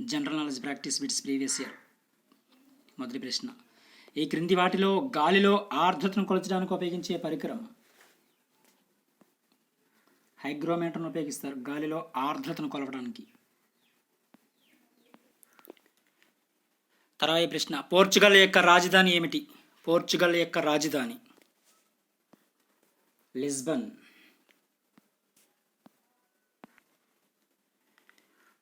General knowledge practice bits previous year మొదటి ప్రశ్న. ఈ క్రింది వాటిలో గాలిలో ఆర్ద్రతను కొలచడానికి ఉపయోగించే పరికరం. హైగ్రోమీటర్ను ఉపయోగిస్తారు గాలిలో ఆర్ద్రతను కొలవడానికి. తర్వాత ప్రశ్న. పోర్చుగల్ యొక్క రాజధాని ఏమిటి? పోర్చుగల్ యొక్క రాజధాని. లిస్బన్.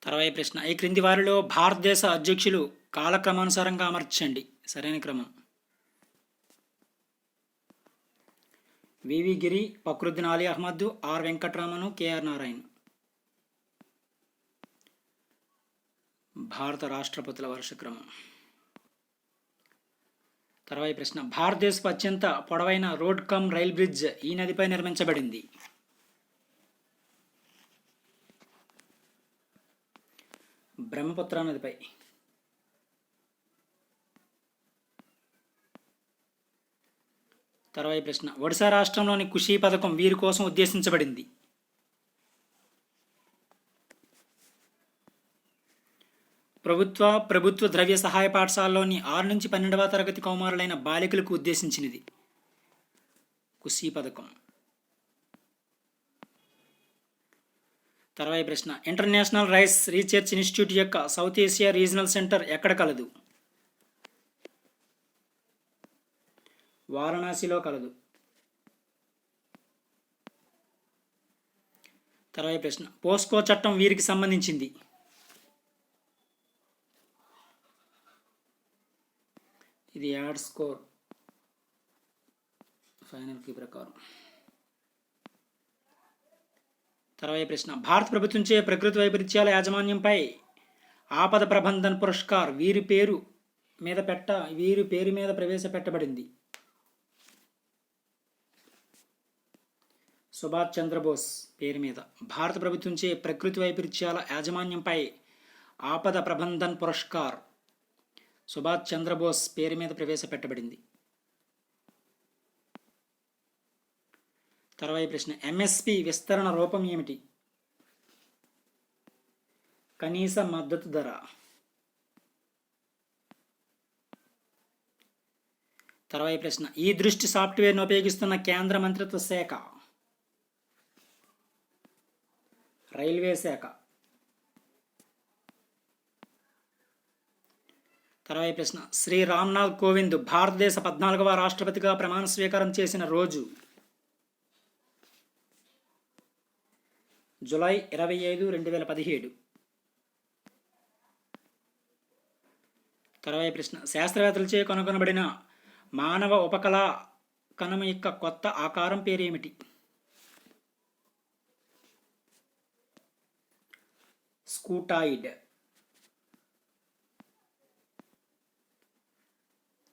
తర్వాత ప్రశ్న. ఈ క్రింది వారిలో భారతదేశ అధ్యక్షులు కాలక్రమానుసారంగా అమర్చండి. సరైన క్రమం. వివి గిరి ఫక్రుద్దీన్ అలీ అహ్మద్ ఆర్ వెంకట్రామను కేఆర్ నారాయణ్. భారత రాష్ట్రపతుల వర్షక్రమం తర్వాత ప్రశ్న. భారతదేశపు అత్యంత పొడవైన రోడ్ కమ్ రైల్ బ్రిడ్జ్ ఈ నదిపై నిర్మించబడింది. బ్రహ్మపుత్ర నదిపై తర్వాత ప్రశ్న. ఒడిశా రాష్ట్రంలోని కృషి పథకం వీరి కోసం ఉద్దేశించబడింది. ప్రభుత్వ ప్రభుత్వ ద్రవ్య సహాయ పాఠశాలలోని ఆరు నుంచి పన్నెండవ తరగతి కౌమారులైన బాలికలకు ఉద్దేశించినది. కుషి పథకం. తర్వాయి ప్రశ్న. ఇంటర్నేషనల్ రైస్ రీసెర్చ్ ఇన్స్టిట్యూట్ యొక్క సౌత్ ఏషియా రీజనల్ సెంటర్ ఎక్కడ కలదు? వారణాసిలో కలదు. తర్వాత ప్రశ్న. పోస్కో చట్టం వీరికి సంబంధించింది. ఇది యాడ్ స్కోర్. ఫైనల్కి ప్రకారం. తర్వాత ప్రశ్న. భారత ప్రభుత్వంచే ప్రకృతి వైపరీత్యాల యాజమాన్యంపై ఆపద ప్రబంధన్ పురస్కార్ వీరి పేరు మీద పెట్ట వీరి పేరు మీద ప్రవేశపెట్టబడింది. సుభాష్ చంద్రబోస్ పేరు మీద. భారత ప్రభుత్వంచే ప్రకృతి వైపరీత్యాల యాజమాన్యంపై ఆపద ప్రబంధన్ పురస్కార్ సుభాష్ చంద్రబోస్ పేరు మీద ప్రవేశపెట్టబడింది. తర్వాత ప్రశ్న. ఎంఎస్పి విస్తరణ రూపం ఏమిటి? కనీస మద్దతు ధర. తర్వాత ప్రశ్న. ఈ దృష్టి సాఫ్ట్వేర్ను ఉపయోగిస్తున్న కేంద్ర మంత్రిత్వ శాఖ. రైల్వే శాఖ. తర్వాత ప్రశ్న. శ్రీ రామ్నాథ్ కోవింద్ భారతదేశ పద్నాలుగవ రాష్ట్రపతిగా ప్రమాణ స్వీకారం చేసిన రోజు జులై ఇరవై ఐదు రెండు వేల పదిహేడు. తర్వాత ప్రశ్న. శాస్త్రవేత్తలచే కనుగొనబడిన మానవ ఉపకళ కణం యొక్క కొత్త ఆకారం పేరు ఏమిటి స్కూటాయిడ్.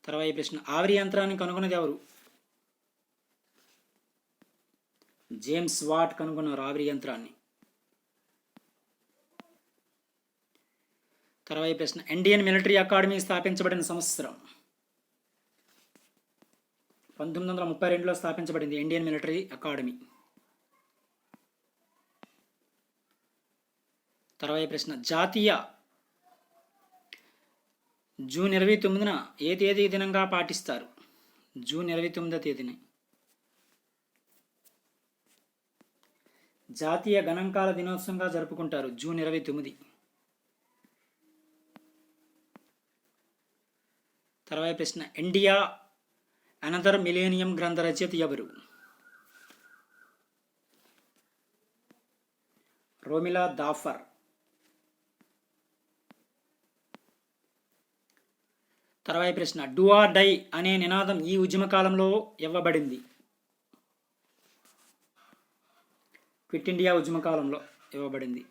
తర్వాత ప్రశ్న. ఆవిరి యంత్రాన్ని కనుగొన్నది ఎవరు? జేమ్స్ వాట్ కనుగొన్నారు ఆవిరి యంత్రాన్ని. తర్వాత ప్రశ్న. ఇండియన్ మిలిటరీ అకాడమీ స్థాపించబడిన సంవత్సరం. పంతొమ్మిది వందల ముప్పై రెండులో స్థాపించబడింది ఇండియన్ మిలిటరీ అకాడమీ తర్వాత ప్రశ్న. జాతీయ జూన్ ఇరవై తొమ్మిదిన ఏ తేదీ దినంగా పాటిస్తారు? జూన్ ఇరవై తొమ్మిదో తేదీని. జాతీయ గణాంకాల దినోత్సవంగా జరుపుకుంటారు జూన్ ఇరవై తొమ్మిది. తర్వాత ప్రశ్న ఇండియా అనదర్ మిలేనియం గ్రంథ రచయిత ఎవరు? రోమిలా దాఫర్ తర్వాత ప్రశ్న డూ ఆర్ డై అనే నినాదం ఈ ఉద్యమ కాలంలో ఇవ్వబడింది. క్విట్ ఇండియా ఉద్యమ కాలంలో ఇవ్వబడింది.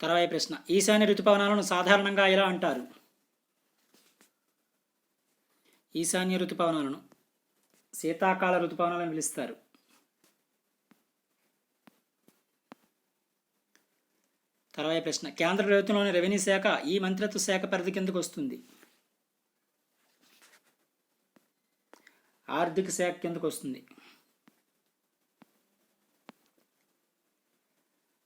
తర్వాత ప్రశ్న. ఈశాన్య ఋతుపవనాలను సాధారణంగా ఎలా అంటారు? ఈశాన్య ఋతుపవనాలను శీతాకాల ఋతుపవనాలను పిలుస్తారు. తర్వాత ప్రశ్న. కేంద్ర ప్రభుత్వంలోని రెవెన్యూ శాఖ ఈ మంత్రిత్వ శాఖ పరిధి కిందకు వస్తుంది. ఆర్థిక శాఖ కిందకు వస్తుంది.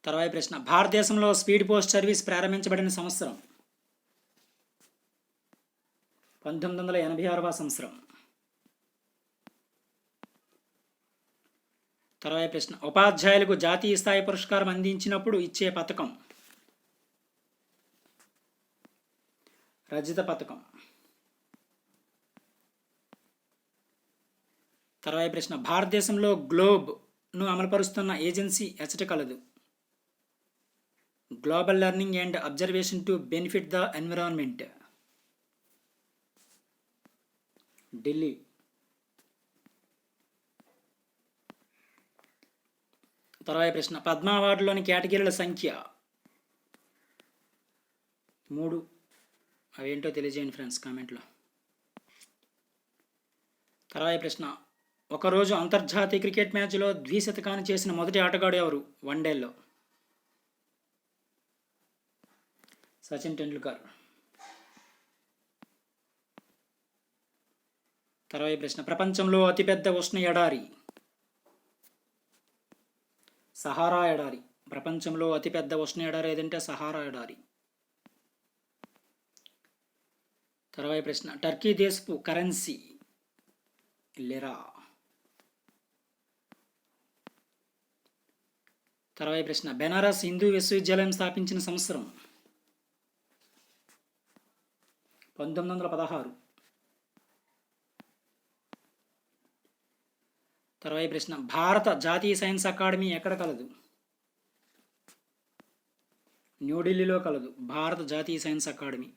తర్వాత ప్రశ్న. భారతదేశంలో స్పీడ్ పోస్ట్ సర్వీస్ ప్రారంభించబడిన సంవత్సరం? పంతొమ్మిది వందల ఎనభై ఆరవ సంవత్సరం. తర్వాత ప్రశ్న. ఉపాధ్యాయులకు జాతీయ స్థాయి పురస్కారం అందించినప్పుడు ఇచ్చే పథకం? రజిత పథకం. తర్వాత ప్రశ్న. భారతదేశంలో గ్లోబ్ను అమలుపరుస్తున్న ఏజెన్సీ ఎచ్చట కలదు. Global learning and observation to benefit the environment Delhi తర్వాత ప్రశ్న. పద్మ అవార్డులోని కేటగిరీల సంఖ్య. మూడు. అవేంటో తెలియజేయండి ఫ్రెండ్స్ కామెంట్లో. తర్వాత ప్రశ్న. ఒకరోజు అంతర్జాతీయ క్రికెట్ మ్యాచ్లో ద్విశతకాన్ని చేసిన మొదటి ఆటగాడు ఎవరు? వన్డేలో. సచిన్ టెండూల్కర్. తర్వాయి ప్రశ్న. ప్రపంచంలో అతిపెద్ద ఉష్ణ ఎడారి. సహారా ఎడారి. ప్రపంచంలో అతిపెద్ద ఉష్ణ ఎడారి ఏదంటే సహారా ఎడారి. తర్వాయి ప్రశ్న. టర్కీ దేశపు కరెన్సీ లిరా? తర్వాయి ప్రశ్న. బెనారస్ హిందూ విశ్వవిద్యాలయం స్థాపించిన సంవత్సరం పంతొమ్మిది వందల పదహారు. తర్వాయి ప్రశ్న భారత జాతీయ సైన్స్ అకాడమీ ఎక్కడ కలదు? న్యూఢిల్లీలో కలదు భారత జాతీయ సైన్స్ అకాడమీ.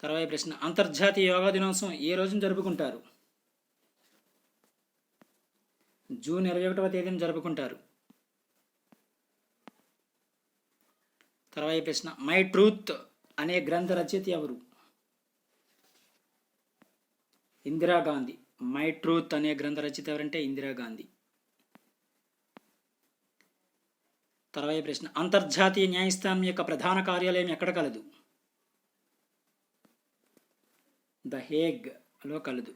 తర్వాయి ప్రశ్న అంతర్జాతీయ యోగా దినోత్సవం ఏ రోజున జరుపుకుంటారు? జూన్ ఇరవై ఒకటవ తేదీన జరుపుకుంటారు. తర్వాత ప్రశ్న మై ట్రూత్ అనే గ్రంథ రచయిత ఎవరు? ఇందిరాగాంధీ మై ట్రూత్ అనే గ్రంథ రచయిత ఎవరంటే ఇందిరాగాంధీ తర్వాత ప్రశ్న అంతర్జాతీయ న్యాయస్థానం యొక్క ప్రధాన కార్యాలయం ఎక్కడ కలదు? ద హేగ్లో కలదు.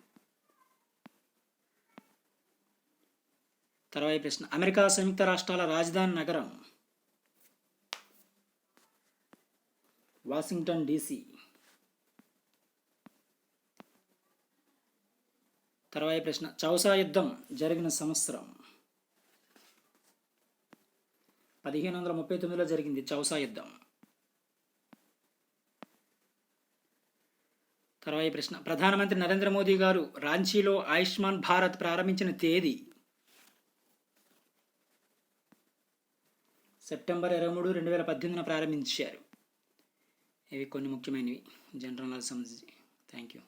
తర్వాత ప్రశ్న అమెరికా సంయుక్త రాష్ట్రాల రాజధాని నగరం వాషింగ్టన్ డీసీ. తర్వాయి ప్రశ్న చౌసా యుద్ధం జరిగిన సంవత్సరం. పదిహేను వందల ముప్పై తొమ్మిదిలో జరిగింది చౌసా యుద్ధం. తర్వాయి ప్రశ్న ప్రధానమంత్రి నరేంద్ర మోదీ గారు రాంచీలో ఆయుష్మాన్ భారత్ ప్రారంభించిన తేదీ. సెప్టెంబర్ ఇరవై మూడు రెండు వేల పద్దెనిమిదిన ప్రారంభించారు. ఇవి కొన్ని ముఖ్యమైనవి. జనరల్ నాలెడ్జ్ సంబంధించి. Thank you